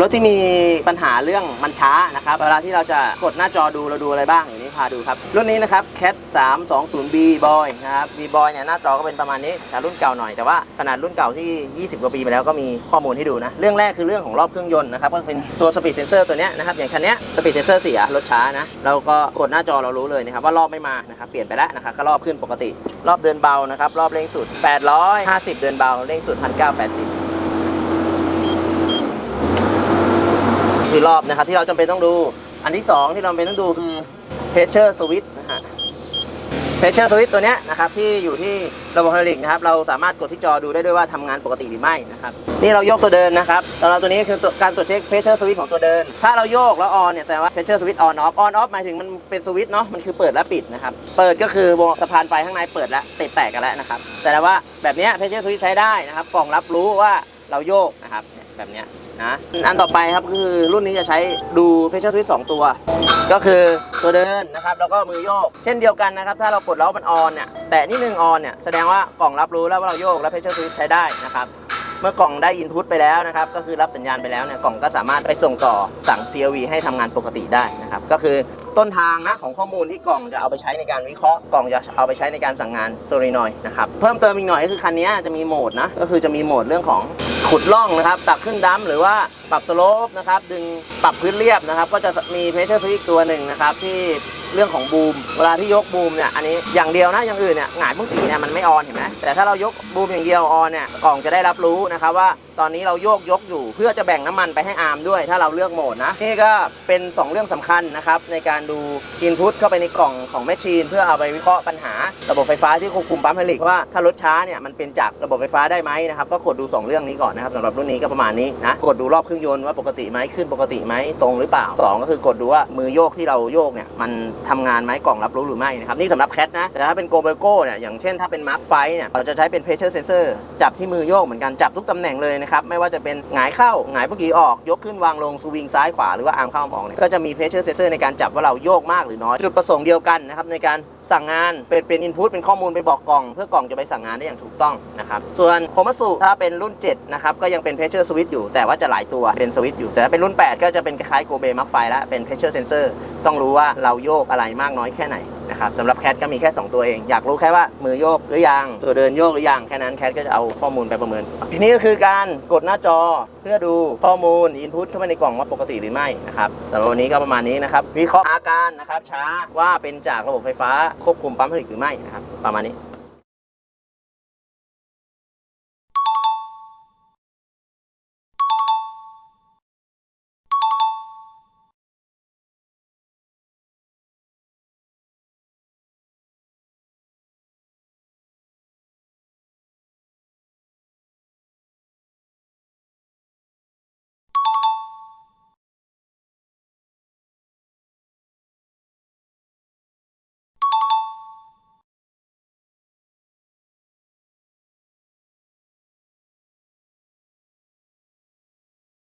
รถที่มีปัญหาเรื่องมันช้านะครับ เวลาที่เราจะกดหน้าจอดูเราดูอะไรบ้างอย่างนี้พาดูครับ รุ่นนี้นะครับ Cat 320B Boy นะครับ B Boy เนี่ยหน้าจอก็เป็นประมาณนี้แต่รุ่นเก่าหน่อยแต่ว่าขนาดรุ่นเก่าที่ 20 กว่าปีมาแล้วก็มีข้อมูลให้ดูนะ เรื่องแรกคือเรื่องของรอบเครื่องยนต์นะครับ ก็เป็นตัว Speed Sensor ตัวนี้นะครับ อย่างคันนี้ย Speed Sensor เสียรถช้านะ เราก็กดหน้าจอเรารู้เลยนะครับว่ารอบไม่มานะครับ เปลี่ยนไปแล้วนะครับก็รอบขึ้นปกติ รอบเดินเบานะครับ รอบเร่งสุด 850 เดินเบา เร่งสุด 1980 คือรอบนะครับที่เราจำเป็นต้องดู อันที่ 2 ที่เราจำเป็นต้องดูคือ pressure switch นะฮะ pressure switch ตัวเนี้ยนะครับที่อยู่ที่ระบบไฮดรอลิกนะครับเราสามารถกดที่จอดูได้ด้วยว่าทำงานปกติหรือไม่นะครับนี่เรายกตัวเดินนะครับสำหรับตัวนี้คือการตรวจเช็ค pressure switch ของตัวเดิน ถ้าเราโยกแล้ว on เนี่ยแสดงว่า pressure switch on off on off หมายถึงมันเป็นสวิตช์เนาะมันคือเปิดและปิดนะครับเปิดก็คือวงสะพานไฟข้างในเปิดแล้วติดแตกกันแล้วนะครับแต่ว่าแบบนี้ย pressure switch ใช้ได้นะครับกล่องรับรู้ว่า เราโยกนะครับแบบนี้นะอันต่อไปครับคือรุ่นนี้จะใช้ดู pressure switch 2ตัว ก็คือตัวเดินนะครับแล้วก็มือโยก เช่นเดียวกันนะครับ ถ้าเรากดแล้วมันออนเนี่ยแต่นี่หนึ่งออนเนี่ยแสดงว่ากล่องรับรู้แล้วว่าเราโยกและ pressure switch ใช้ได้นะครับเมื่อกล่องได้ input ไปแล้วนะครับ ก็คือรับสัญญาณไปแล้วเนี่ยกล่องก็สามารถไปส่งต่อสั่ง PLV ให้ทำงานปกติได้นะครับ ก็คือ ต้นทางนะของข้อมูลที่กล่องจะเอาไปใช้ในการวิเคราะห์กล่องจะเอาไปใช้ในการสั่งงานโซลินอยนะครับเพิ่มเติมอีกหน่อยก็คือคันนี้จะมีโหมดนะก็คือจะมีโหมดเรื่องของขุดล่องนะครับตักขึ้นดัมหรือว่าปรับสโลปนะครับดึงปรับพื้นเรียบนะครับก็จะมีเพชเชอร์สวิตตัวหนึ่งนะครับที่ เรื่องของบูม เวลาที่ยกบูมเนี่ยอันนี้อย่างเดียวนะอย่างอื่นเนี่ยหงายพุ่งตีเนี่ยมันไม่ออนเห็นไหมแต่ถ้าเรายกบูมอย่างเดียวออนเนี่ยกล่องจะได้รับรู้นะครับว่าตอนนี้เราโยกยกอยู่เพื่อจะแบ่งน้ำมันไปให้อาร์มด้วย ถ้าเราเลือกโหมดนะนี่ก็เป็น 2 เรื่องสำคัญนะครับในการดูอินพุตเข้าไปในกล่องของแมชชีน เพื่อเอาไปวิเคราะห์ปัญหา ระบบไฟฟ้าที่ควบคุมปั๊มผลิตว่าถ้ารถช้าเนี่ยมันเป็นจากระบบไฟฟ้าได้ไหมนะครับก็กดดู 2 เรื่องนี้ก่อนนะครับสำหรับรุ่นนี้ก็ประมาณนี้นะกดดูรอบเครื่องยนต์ว่าปกติไหมขึ้นปกติไหมตรงหรือเปล่าสองก็คือกดดูว่ามือโยกที่เราโยกเนี่ยมันทำงานไหมกล่องรับรู้หรือไม่นะครับนี่สำหรับแคทนะแต่ถ้าเป็นโกเบโก้เนี่ยอย่างเช่นถ้าเป็นมาร์คไฟเนี่ยเราจะใช้เป็น pressure sensor จับที่มือโยกเหมือนกันจับทุกตำแหน่งเลยนะครับไม่ว่าจะเป็นหงายเข้าหงายเมื่อกี้ออกยกขึ้นวางลงสวิงซ้ายขวาหรือว่าอาร์มเข้าอาร์มอกเนี่ยก็จะมี pressure sensor ในการจับว่าเราโยกมากหรือน้อยจุดประสงค์เดียวกันนะครับในการสั่งงานเป็นเป็นพูดเป็นข้อมูลไปบอกกล่อง เพื่อกล่องจะไปสั่งงานได้อย่างถูกต้องนะครับส่วนโคมัสุถ้าเป็นรุ่น7นะครับก็ยังเป็นเพชเชอร์สวิตอยู่ แต่ว่าจะหลายตัวเป็นสวิตช์อยู่ แต่ถ้าเป็นรุ่น 8 ก็จะเป็นคล้ายโกเบมักไฟแล้วเป็นเพชเชอร์เซนเซอร์ต้องรู้ว่าเราโยกอะไรมากน้อยแค่ไหน นะครับสำหรับแคทก็มีแค่ 2 ตัวเอง อยากรู้แค่ว่ามือโยกหรือยังตัวเดินโยกหรือยังแค่นั้นแคทก็จะเอาข้อมูลไปประเมินทีนี้ก็คือการกดหน้าจอเพื่อดูข้อมูลอินพุตเข้าไปในกล่องว่าปกติหรือไม่นะครับสำหรับวันนี้ก็ประมาณนี้นะครับวิเคราะห์อาการนะครับช้าว่าเป็นจากระบบไฟฟ้าควบคุมปั๊มผลิตหรือไม่นะครับประมาณนี้